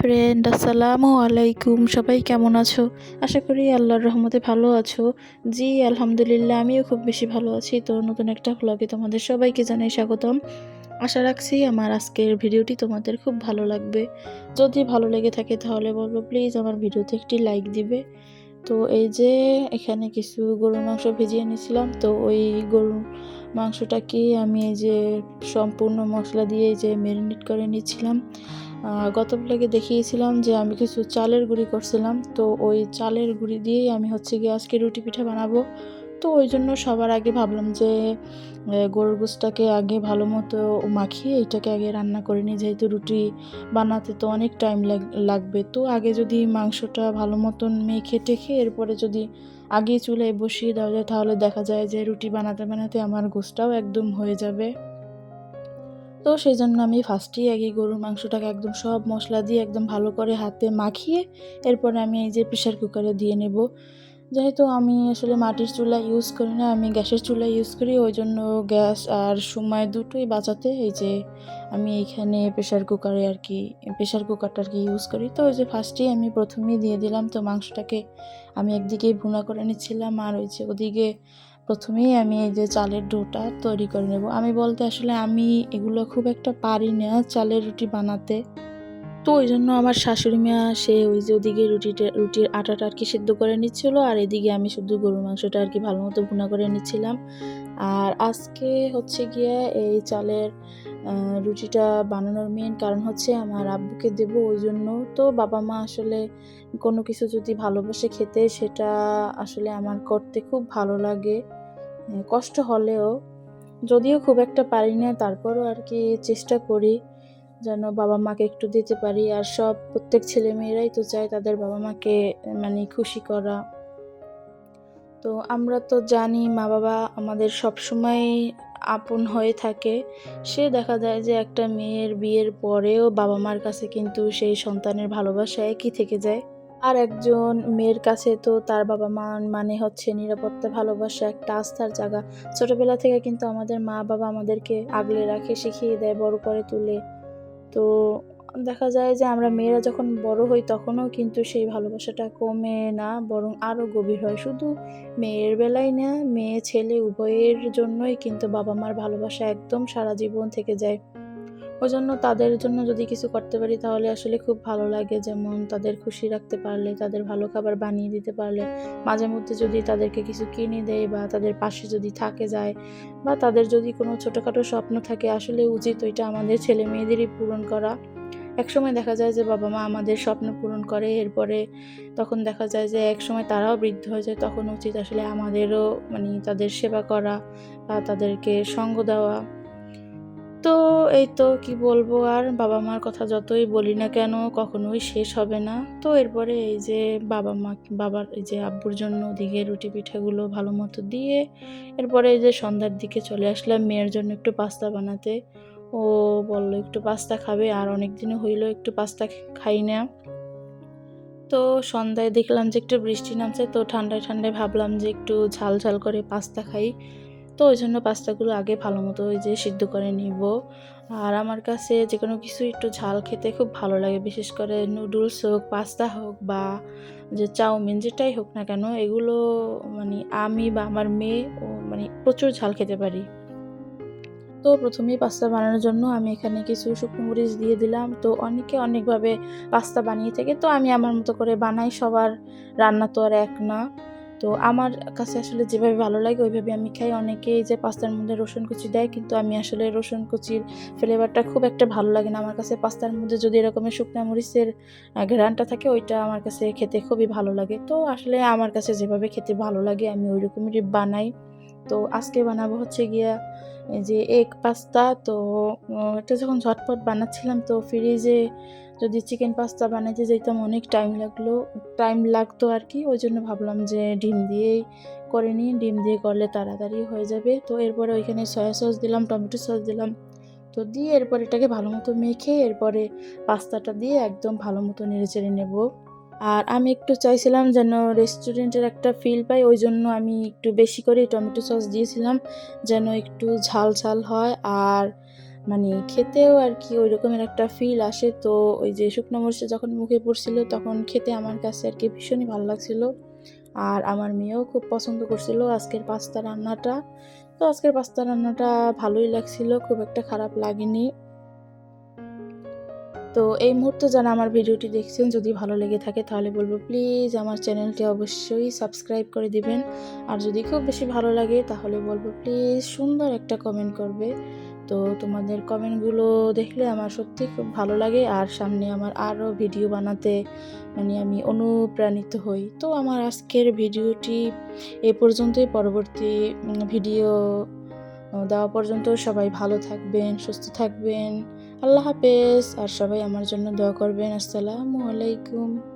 Friend আসসালামু আলাইকুম। সবাই কেমন আছো? আশা করি আল্লাহর রহমতে ভালো আছো। জি আলহামদুলিল্লাহ আমিও খুব বেশি ভালো আছি। তো নতুন একটা ব্লগে তোমাদের সবাইকে জানাই স্বাগতম। আশা রাখছি আমার আজকের ভিডিওটি তোমাদের খুব ভালো লাগবে। যদি ভালো লেগে থাকে তাহলে বলব প্লিজ আমার ভিডিওতে একটি লাইক দিবে। তো এই যে এখানে কিছু গরুর মাংস ভেজিয়ে নিয়েছিলাম। তো ওই গরুর মাংসটাকে আমি এই যে সম্পূর্ণ মশলা দিয়ে এই যে ম্যারিনেট করে নিচ্ছিলাম। আহ, গত ব্লগে দেখিয়েছিলাম যে আমি কিছু চালের গুঁড়ি করছিলাম। তো ওই চালের গুঁড়ি দিয়েই আমি হচ্ছে গিয়ে আজকে রুটি পিঠা বানাবো। তো ওই জন্য সবার আগে ভাবলাম যে গরুর গোসটাকে আগে ভালো মতো মাখিয়ে এটাকে আগে রান্না করে নিই। যেহেতু রুটি বানাতে তো অনেক টাইম লাগবে। তো আগে যদি মাংসটা ভালো মতন মেখে টেখে এরপরে যদি আগে চুলায় বসিয়ে দেওয়া যায়, তাহলে দেখা যায় যে রুটি বানাতে বানাতে আমার গোসটাও একদম হয়ে যাবে। তো সেই জন্য আমি ফার্স্টেই আগে গরুর মাংসটাকে একদম সব মশলা দিয়ে একদম ভালো করে হাতে মাখিয়ে এরপরে আমি এই যে প্রেশার কুকারে দিয়ে নেব। যেহেতু আমি আসলে মাটির চুলা ইউজ করি না, আমি গ্যাসের চুলা ইউজ করি, ওই জন্য গ্যাস আর সময় দুটোই বাঁচাতে এই যে আমি এইখানে প্রেশার কুকারে আর কি প্রেশার কুকারটা আর কি ইউজ করি। তো ওই যে ফার্স্টেই আমি প্রথমেই দিয়ে দিলাম, তো মাংসটাকে আমি একদিকেই ভুনা করে নিচ্ছিলাম আর ওই যে ওদিকে প্রথমেই আমি এই যে চালের ডোটা তৈরি করে নেব। আমি বলতে আসলে আমি এগুলো খুব একটা পারি না চালের রুটি বানাতে। তো ওই জন্য আমার শাশুড়ি মা, সে ওই যে ওদিকে রুটিটা, রুটির আটাটা আর কি সেদ্ধ করে নিচ্ছিল আর এদিকে আমি শুধু গরুর মাংসটা আর কি ভালো মতো ভুনা করে নিচ্ছিলাম। আর আজকে হচ্ছে গিয়ে এই চালের রুটিটা বানানোর মেন কারণ হচ্ছে আমার আব্বুকে দেব ওই জন্য তো বাবা মা আসলে কোনো কিছু যদি ভালোবাসে খেতে, সেটা আসলে আমার করতে খুব ভালো লাগে। কষ্ট হলেও যদিও খুব একটা পারি না, তারপরও আর কি চেষ্টা করি যেন বাবা মাকে একটু দিতে পারি। আর সব প্রত্যেক ছেলে মেয়েরাই তো চায় তাদের বাবা মাকে মানে খুশি করা। তো আমরা তো জানি মা বাবা আমাদের সব সময় আপন হয়ে থাকে। সে দেখা যায় যে একটা মেয়ের বিয়ের পরেও বাবা মার কাছে কিন্তু সেই সন্তানের ভালোবাসা একই থেকে যায়। আর একজন মেয়ের কাছে তো তার বাবা মা মানে হচ্ছে নিরাপত্তা, ভালোবাসা একটা আস্থার জায়গা। ছোটোবেলা থেকে কিন্তু আমাদের মা বাবা আমাদেরকে আগলে রাখে, শিখিয়ে দেয়, বড় করে তুলে। তো দেখা যায় যে আমরা মেয়েরা যখন বড় হই তখনও কিন্তু সেই ভালোবাসাটা কমে না, বরং আরও গভীর হয়। শুধু মেয়ের বেলায় না, মেয়ে, ছেলে উভয়ের জন্যই কিন্তু বাবা মার ভালোবাসা একদম সারা জীবন থেকে যায়। ওই জন্য তাদের জন্য যদি কিছু করতে পারি তাহলে আসলে খুব ভালো লাগে। যেমন তাদের খুশি রাখতে পারলে, তাদের ভালো খাবার বানিয়ে দিতে পারলে, মাঝে মধ্যে যদি তাদেরকে কিছু কিনে দেয় বা তাদের পাশে যদি থাকে যায় বা তাদের যদি কোনো ছোটোখাটো স্বপ্ন থাকে, আসলে উচিত ওইটা আমাদের ছেলে মেয়েদেরই পূরণ করা। একসময় দেখা যায় যে বাবা মা আমাদের স্বপ্ন পূরণ করে, এরপরে তখন দেখা যায় যে একসময় তারাও বৃদ্ধ হয়ে যায়, তখন উচিত আসলে আমাদেরও মানে তাদের সেবা করা বা তাদেরকে সঙ্গ দেওয়া। তো এই তো কি বলব আর, বাবা মার কথা যতই বলি না কেন কখনোই শেষ হবে না। তো এরপরে এই যে বাবা মা, বাবার এই যে আব্বুর জন্য ওদিকে রুটি পিঠাগুলো ভালো মতো দিয়ে, এরপরে এই যে সন্ধ্যার দিকে চলে আসলাম মেয়ের জন্য একটু পাস্তা বানাতে। ও বলল, একটু পাস্তা খাবে, আর অনেক দিনও হইল, একটু পাস্তা খাই না। তো সন্ধ্যায় দেখলাম যে একটু বৃষ্টি নামছে, তো ঠান্ডায় ঠান্ডায় ভাবলাম যে একটু ঝাল ঝাল করে পাস্তা খাই। তো ওই জন্য পাস্তাগুলো আগে ভালো মতো ওই যে সিদ্ধ করে নিব। আর আমার কাছে যে কোনো কিছু একটু ঝাল খেতে খুব ভালো লাগে, বিশেষ করে নুডলস হোক, পাস্তা হোক বা যে চাউমিন যেটাই হোক না কেন, এগুলো মানে আমি বা আমার মেয়ে মানে প্রচুর ঝাল খেতে পারি। তো প্রথমেই পাস্তা বানানোর জন্য আমি এখানে কিছু শুকনো মরিচ দিয়ে দিলাম। তো অনেকে অনেকভাবে পাস্তা বানিয়ে থাকে তো আমি আমার মতো করে বানাই সবার রান্না তো আর এক না। তো আমার কাছে আসলে যেভাবে ভালো লাগে ওইভাবে আমি খাই। অনেকেই যে পাস্তার মধ্যে রসুন কুচি দেয় কিন্তু আমি আসলে রসুন কুচির ফ্লেভারটা খুব একটা ভালো লাগে না। আমার কাছে পাস্তার মধ্যে যদি এরকমের শুকনো মরিচের আহ, ঘ্রাণটা থাকে ওইটা আমার কাছে খেতে খুবই ভালো লাগে। তো আসলে আমার কাছে যেভাবে খেতে ভালো লাগে আমি ওই রকমেরই বানাই। তো আজকে বানাবো হচ্ছে গিয়া যে এগ পাস্তা তো এটা যখন ঝটপট বানাচ্ছিলাম, তো ফ্রিজে যদি চিকেন পাস্তা বানাইতে যেতাম অনেক টাইম লাগল টাইম লাগতো আর কি ওই জন্য ভাবলাম যে ডিম দিয়েই করে নিই, ডিম দিয়ে করলে তাড়াতাড়ি হয়ে যাবে। তো এরপরে ওইখানে সয়া সস দিলাম টমেটো সস দিলাম, তো দিয়ে এরপর এটাকে ভালো মতো মেখে এরপরে পাস্তাটা দিয়ে একদম ভালো মতো নেড়ে চেড়ে নেব। আর আমি একটু চাইছিলাম যেন রেস্টুরেন্টের একটা ফিল পাই, ওই জন্য আমি একটু বেশি করে টমেটো সস দিয়েছিলাম যেন একটু ঝাল ঝাল হয়। আর মানে খেতেও আর কি ওই রকমের একটা ফিল আসে। তো ওই যে শুকনো মরিচটা যখন মুখে পড়ছিল তখন খেতে আমার কাছে আর কি ভীষণই ভালো লাগছিল। আর আমার মেয়েও খুব পছন্দ করছিল আজকের পাস্তা রান্নাটা। তো আজকের পাস্তা রান্নাটা ভালোই লাগছিল, খুব একটা খারাপ লাগেনি। তো এই মুহূর্তে যারা আমার ভিডিওটি দেখছেন, যদি ভালো লেগে থাকে তাহলে বলব প্লিজ আমার চ্যানেলটি অবশ্যই সাবস্ক্রাইব করে দিবেন। আর যদি খুব বেশি ভালো লাগে তাহলে বলব প্লিজ সুন্দর একটা কমেন্ট করবে। তো তোমাদের কমেন্টগুলো দেখলে আমার সত্যি খুব ভালো লাগে আর সামনে আমার আরও ভিডিও বানাতে মানে আমি অনুপ্রাণিত হই। তো আমার আজকের ভিডিওটি এ পর্যন্তই। পরবর্তী ভিডিও দেওয়া পর্যন্ত সবাই ভালো থাকবেন, সুস্থ থাকবেন। আল্লাহ হাফেজ। আর সবাই আমার জন্য দোয়া করবেন। আসসালামু আলাইকুম।